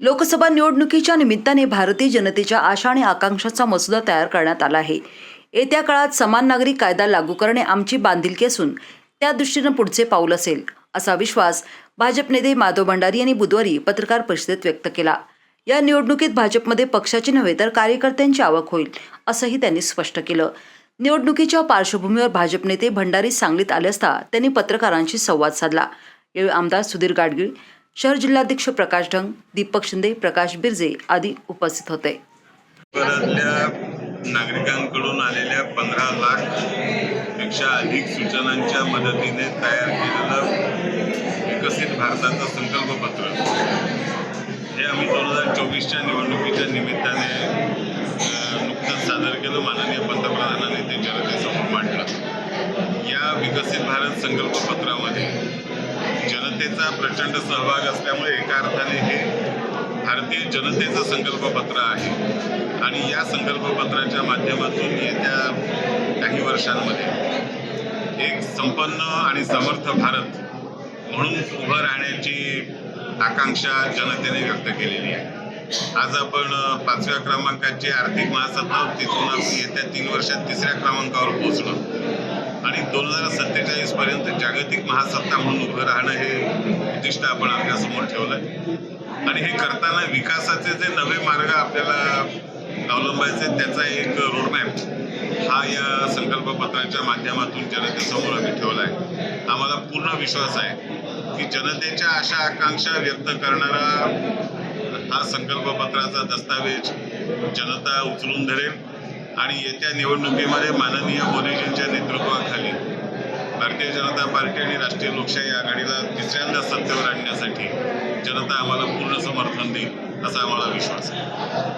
लोकसभा निवडणुकीच्या निमित्ताने भारतीय जनतेच्या आशा आणि आकांक्षाचा मसुदा तयार करण्यात आला आहे. येत्या काळात समान नागरिक कायदा लागू करणे आमची बांधिलकी असून त्या दृष्टीनं पुढचे पाऊल असेल असा विश्वास भाजप नेते माधव भंडारी यांनी बुधवारी पत्रकार परिषदेत व्यक्त केला. या निवडणुकीत भाजपमध्ये पक्षाची नव्हे तर कार्यकर्त्यांची आवक होईल असंही त्यांनी स्पष्ट केलं. निवडणुकीच्या पार्श्वभूमीवर भाजप नेते भंडारी सांगलीत आले असता त्यांनी पत्रकारांशी संवाद साधला. यावेळी आमदार सुधीर गाडगीळ शहर जिल्हाध्यक्ष प्रकाश ढंग दीपक शिंदे प्रकाश बिरजे आदी उपस्थित होते. नागरिकांकडून आलेल्या पंधरा लाखपेक्षा अधिक सूचनांच्या मदतीने तयार केलेलं विकसित भारताचं संकल्पपत्र. हे आम्ही दोन हजार चोवीसच्या निवडणुकीच्या निमित्ताने नुकतंच सादर केलं. माननीय पंतप्रधानांनी ते जनतेसमोर मांडलं या विकसित भारत संकल्पपत्रामध्ये जनतेचा प्रचंड सहभाग असल्यामुळे एका अर्थाने हे भारतीय जनतेचं संकल्पपत्र आहे. आणि या संकल्पपत्राच्या माध्यमातून येत्या काही वर्षांमध्ये एक संपन्न आणि समर्थ भारत म्हणून उभं राहण्याची आकांक्षा जनतेने व्यक्त केलेली आहे. आज आपण पाचव्या क्रमांकाची आर्थिक महासत्ता तिथून आपण येत्या तीन वर्षात तिसऱ्या क्रमांकावर पोहोचलो. आणि दोन हजार सत्तेचाळीस पर्यंत जागतिक महासत्ता म्हणून उभं राहणं हे उद्दिष्ट आपण आपल्यासमोर ठेवलं आहे आणि हे करताना विकासाचे जे नवे मार्ग आपल्याला अवलंबायचे आहेत, त्याचा एक रोडमॅप हा या संकल्पपत्राच्या माध्यमातून जनतेसमोर आम्ही ठेवला आहे आम्हाला पूर्ण विश्वास आहे की जनतेच्या आशा आकांक्षा व्यक्त करणारा हा संकल्पपत्राचा दस्तावेज जनता उचलून धरेल. आणि येत्या निवडणुकीमध्ये माननीय मोदीजींच्या नेतृत्वाखाली भारतीय जनता पार्टी आणि राष्ट्रीय लोकशाही आघाडीला तिसऱ्यांदा सत्तेवर आणण्यासाठी जनता आम्हाला पूर्ण समर्थन देईल असा आम्हाला विश्वास आहे.